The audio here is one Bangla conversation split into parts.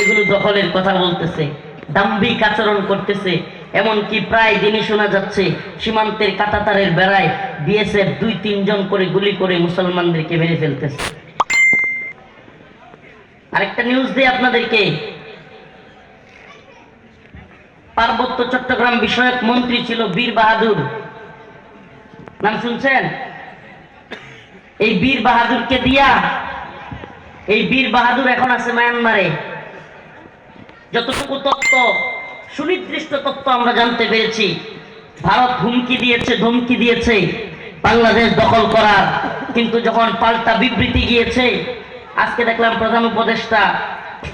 এগুলো দখলের কথা বলতেছে, দাম্ভিক আচরণ করতেছে, এমনকি প্রায় দিনই শোনা যাচ্ছে, সীমান্তের কাটাতারের বেড়ায় বিএসএফ দুই, তিনজন করে গুলি করে মুসলমানদেরকে মেরে ফেলতেছে। আরেকটা নিউজ দিই আপনাদেরকে। পার্বত্য চট্টগ্রাম বিষয়ক মন্ত্রী ছিল বীর বাহাদুর। নাম শুনছেন? এই বীর বাহাদুরকে দিয়া, এই বীর বাহাদুর এখন আছে মায়ানমারে। যতটুকু তত্ত্ব, সুনির্দিষ্ট তত্ত্ব আমরা জানতে পেরেছি। ভারত হুমকি দিয়েছে, ধমকি দিয়েছে, বাংলাদেশ দখল করার। কিন্তু যখন পাল্টা বিবৃতি গিয়েছে, আজকে দেখলাম প্রধান উপদেষ্টা,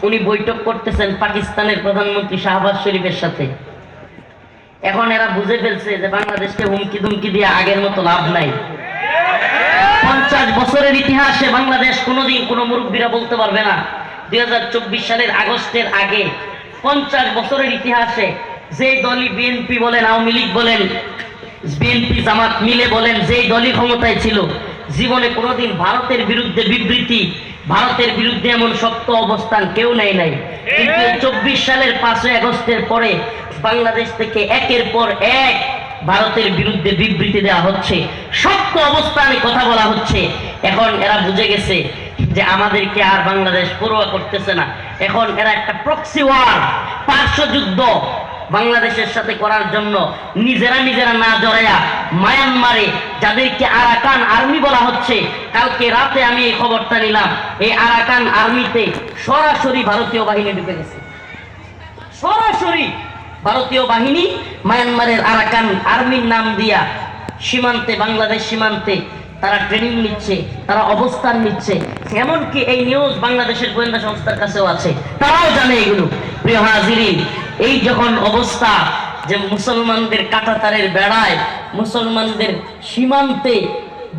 উনি বৈঠক করতেছেন পাকিস্তানের প্রধানমন্ত্রী শাহবাজ শরীফের সাথে। এখন এরা বুঝে ফেলছে যে বাংলাদেশকে হুমকি ধুমকি দিয়ে আগের মতো লাভ নাই। পঞ্চাশ বছরের ইতিহাসে বাংলাদেশ কোনোদিন কোনো মুরব্বীরা বলতে পারবে না। দুই হাজার চব্বিশ সালের আগস্টের আগে পঞ্চাশ বছরের ইতিহাসে যে দলই বিএনপি বলেন আওয়ামী লীগ বলেন বিএনপি জামাত মিলে বলেন যেই দলই ক্ষমতায় ছিল জীবনে কোনোদিন ভারতের বিরুদ্ধে বিবৃতি ভারতের বিরুদ্ধে এমন শক্ত অবস্থান কেউ নেয় নাই। কিন্তু চব্বিশ সালের পাঁচই আগস্টের পরে বাংলাদেশ থেকে একের পর এক ভারতের বিরুদ্ধে বিবৃতি দেওয়া হচ্ছে। শক্ত অবস্থানে কথা বলা হচ্ছে। এখন এরা বুঝে গেছে যে আমাদেরকে আর বাংলাদেশ পড়ুয়া করতেছে না। এখন এরা একটা প্রক্সি ওয়ার পার্শ্বযুদ্ধ বাংলাদেশের সাথে করার জন্য নিজেরা নিজেরা না জড়াইয়া মায়ানমারে যাদেরকে আরাকান আর্মি বলা হচ্ছে, কালকে রাতে আমি এই খবরটা নিলাম, এই আরাকান আর্মিতে সরাসরি ভারতীয় বাহিনী ঢুকে গেছে। সরাসরি ভারতীয় বাহিনী মায়ানমারের আরাকান আর্মির নাম দিয়া সীমান্তে, বাংলাদেশ সীমান্তে তারা ট্রেনিং নিচ্ছে, তারা অবস্থান নিচ্ছে। এমনকি এই নিউজ বাংলাদেশের গোয়েন্দা সংস্থার কাছেও আছে। তারাও জানে এগুলো। প্রিয় হাজিরিন, এই যখন অবস্থা যে মুসলমানদের কাটাতারের বেড়ায়, মুসলমানদের সীমান্তে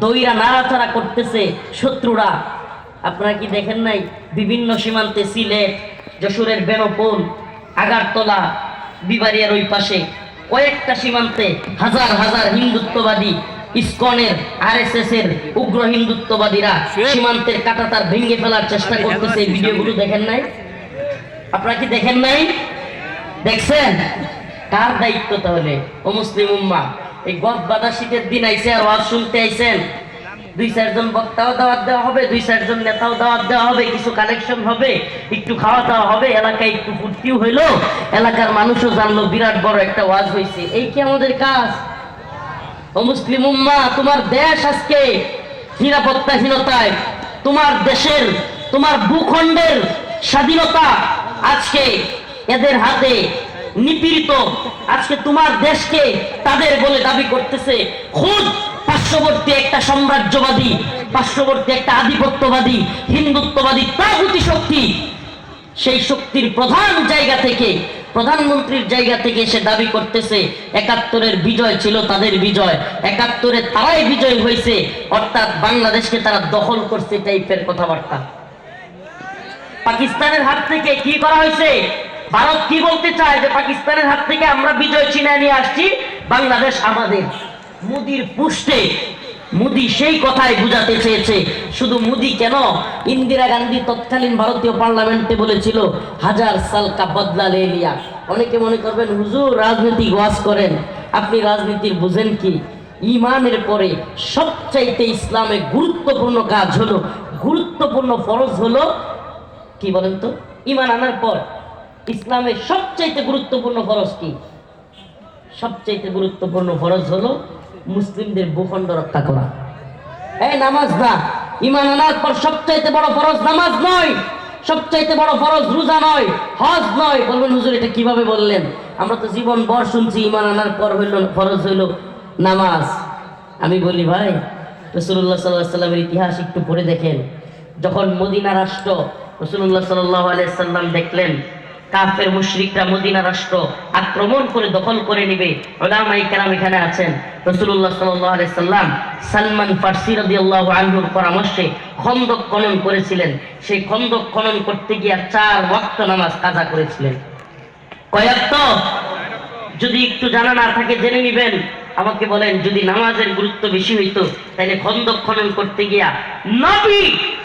দইরা নাড়াচাড়া করতেছে শত্রুরা, আপনারা কি দেখেন নাই? বিভিন্ন সীমান্তে সিলেট, যশোরের বেনপুল, আগারতলা বিবারিয়ার ওই পাশে কয়েকটা সীমান্তে হাজার হাজার হিন্দুত্ববাদী ইসকনের আরএসএস এর উগ্র হিন্দুত্ববাদীরা সীমান্তের কাটাতার ভেঙে ফেলার চেষ্টা করতেছে এই ভিডিওগুলো দেখেন নাই? আপনারা কি দেখেন নাই? দেখছেন? কার দায়িত্ব তাহলে? ও মুসলিম উম্মা এই গদ বাদা শীতের দিন আইসে আর ওয়াজ শুনতে আইছেন। দুই চারজন বক্তাও দাওয়াত দেওয়া হবে দুই চারজন নেতাও দাওয়াত দেওয়া হবে কিছু কালেকশন হবে একটু খাওয়া দাওয়া হবে এলাকায় একটু ফুর্তিও হইল এলাকার মানুষও জানলো বিরাট বড় একটা ওয়াজ হয়েছে এই কি আমাদের কাজ? ও মুসলিম উম্মা, তোমার দেশ আজকে নিরাপত্তাহীনতায়, তোমার দেশের, তোমার ভূখণ্ডের স্বাধীনতা আজকে এদের হাতে নিপীড়িত, আজকে তোমার দেশকে তাদের বলে দাবি করতেছে। খুদ, পার্শ্ববর্তী একটা সাম্রাজ্যবাদী, পার্শ্ববর্তী একটা আধিপত্যবাদী, হিন্দুত্ববাদী তাগুতি শক্তি, সেই শক্তির প্রধান জায়গা থেকে প্রধানমন্ত্রীর জায়গা থেকে সে দাবি করতেছে, একাত্তরের বিজয় ছিল তাদের বিজয়, একাত্তরে তারাই বিজয় হয়েছে, অর্থাৎ বাংলাদেশকে তারা দখল করছে টাইপের কথাবার্তা। পাকিস্তানের হাত থেকে কি করা হয়েছে? ভারত কি বলতে চায় যে পাকিস্তানের হাত থেকে আমরা বিজয় চিনায় নিয়ে আসছি? বাংলাদেশ আমাদের। মুদির পুষ্টে মুদি সেই কথাই বুঝাতে চেয়েছে। শুধু মুদি কেন? ইন্দিরা গান্ধী তৎকালীন ভারতীয় পার্লামেন্টে বলেছিল, হাজার সাল কা বদলা লিয়া। অনেকে মনে করবেন, হুজুর, রাজনীতি ওয়াজ করেন। আপনি রাজনীতির বুঝেন কি? ইমানের পরে সবচাইতে ইসলামে গুরুত্বপূর্ণ কাজ হলো, গুরুত্বপূর্ণ ফরজ হলো, কি বলেন তো? ইমান আনার পর। ইসলামের সবচাইতে গুরুত্বপূর্ণ ফরজ কি? সবচাইতে গুরুত্বপূর্ণ ফরজ হলো মুসলিমদের ভূখণ্ড রক্ষা করা। এই নামাজ না ইমান আনার পর সবচাইতে বড় ফরজ নামাজ নয়, সবচাইতে বড় ফরজ রোজা নয়, হজ নয়। বলবেন, হুজুর, এটা কীভাবে বললেন? আমরা তো জীবন বর শুনছি ইমান আনার পর হইল, ফরজ হইল নামাজ। আমি বলি, ভাই রসুল্লাহ সাল্লাহ সাল্লামের ইতিহাস একটু পড়ে দেখেন। যখন মদিনা রাষ্ট্র রসুল্লাহ সাল্লাহ আলিয়া আলাইসাল্লাম দেখলেন কাফের মুশরিকরা মদিনা রাষ্ট্র আক্রমণ করে দখল করে নিবে। ওলামাই কেরাম এখানে আছেন। রসুল্লাহ সাল্লাহ আলাইসাল্লাম সালমান ফার্সি রদি আল্লাহ আনহুর পরামর্শে খন্দক খনন করেছিলেন। সেই খন্দক খনন করতে গিয়ে চার ওয়াক্ত নামাজ কাজা করেছিলেন। কয়াক্ত যদি একটু জানা না থাকে জেনে নিবেন। আমাকে বলেন, যদি নামাজের গুরুত্ব বেশি হইতো, তাহলে খন্দক খনন করতে গিয়া নবী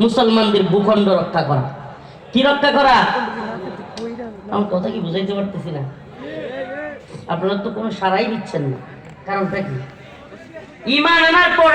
মুসলমানদের ভূখণ্ড রক্ষা করা। কি রক্ষা করা? আমার কথা কি বুঝাইতে পারতেছি না? আপনারা তো কোনো সারাই দিচ্ছেন না। কারণটা কি? ইমান আনার পরে